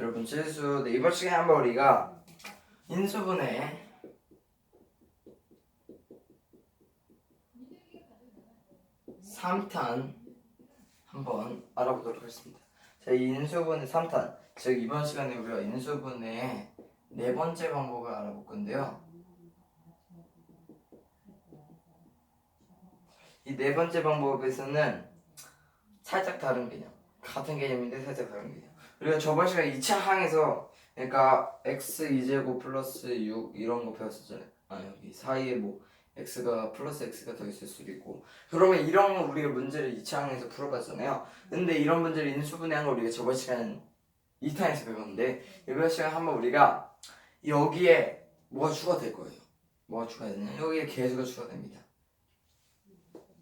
여러분 실수 네, 이번 시간에 한번 우리가 인수분해 삼탄 한번 알아보도록 하겠습니다. 자, 이 인수분해 삼탄즉 이번 시간에 우리가 인수분해 네 번째 방법을 알아볼 건데요. 이 네 번째 방법에서는 살짝 다른 개념, 같은 개념인데 살짝 다른 개념. 우리가 저번 시간 2차 항에서 그러니까 x 2제곱 플러스 6 이런 거 배웠었잖아요. 아 여기 사이에 뭐 x가 플러스 x가 더 있을 수도 있고 그러면 이런 거 우리가 문제를 2차 항에서 풀어봤잖아요. 근데 이런 문제를 인수분해한 거 우리가 저번 시간 2탄에서 배웠는데 이번 시간 한번 우리가 여기에 뭐가 추가될 거예요. 뭐가 추가되냐? 여기에 개수가 추가됩니다.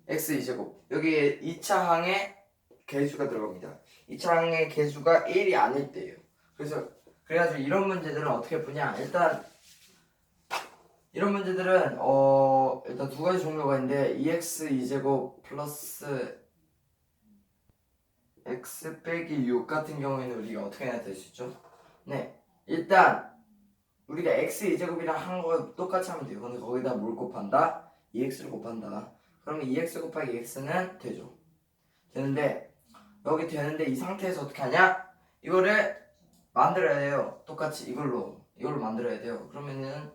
x 2제곱 여기에 2차 항에 개수가 들어갑니다. 2차 항의 개수가 1이 아닐 때예요. 그래서 그래가지고 이런 문제들은 어떻게 푸냐? 일단 이런 문제들은 어 일단 두 가지 종류가 있는데 2x 2제곱 플러스 x 빼기 6 같은 경우에는 우리가 어떻게 해야 될수 있죠? 네 일단 우리가 x 2제곱이랑 한 거 똑같이 하면 돼요. 근데 거기다 뭘 곱한다? 2x를 곱한다. 그러면 2x 곱하기 x는 되죠. 되는데 여기 되는데 이 상태에서 어떻게 하냐? 이거를 만들어야 돼요. 똑같이 이걸로 이걸로 만들어야 돼요. 그러면은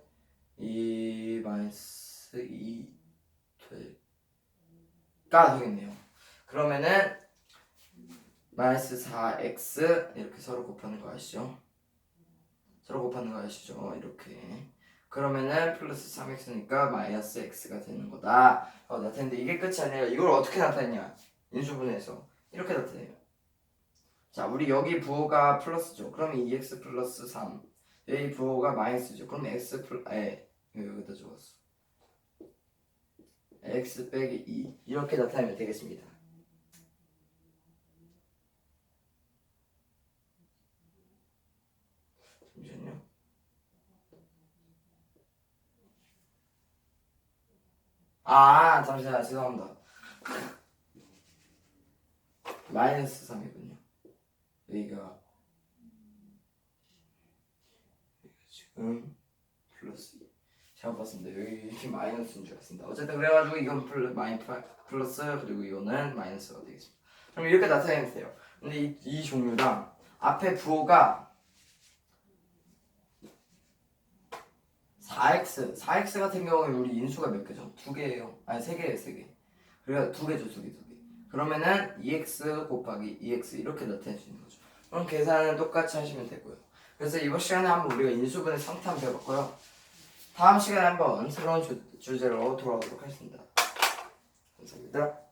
이 마이너스 2 될까 되겠네요. 그러면은 마이너스 4x 이렇게 서로 곱하는 거 아시죠? 서로 곱하는 거 아시죠? 이렇게 그러면은 플러스 3x니까 마이너스 x가 되는 거다. 어, 나타내는데 이게 끝이 아니라 이걸 어떻게 나타내냐? 인수분해에서 이렇게 나타내요. 자, 우리 여기 부호가 플러스죠. 그러면 2x 플러스 3. 여기 부호가 마이너스죠. 그럼 x 플, 에, 이거 여기다 적었어. x 빼기 2. 이렇게 나타내면 되겠습니다. 잠시만요. 아, 잠시만, 죄송합니다. 마이너스 3이군요. 여기가 지금 플러스 2. 잘못 봤습니다. 여기 이렇게 마이너스인 줄 알았습니다. 어쨌든 그래가지고 이건 플러, 마이, 플러스 그리고 이거는 마이너스가 되겠습니다. 그럼 이렇게 나타내면 돼요. 근데 이, 이 종류랑 앞에 부호가 4x, 4x 같은 경우에 우리 인수가 몇 개죠? 두 개예요. 아니 세 개예요, 세 개. 그래서 두 개죠, 두 개, 두 개. 그러면은 2x 곱하기 2x 이렇게 나타낼 수 있는 거죠. 그럼 계산은 똑같이 하시면 되고요. 그래서 이번 시간에 한번 우리가 인수분해 성탄 배웠고요. 다음 시간에 한번 새로운 주, 주제로 돌아오도록 하겠습니다. 감사합니다.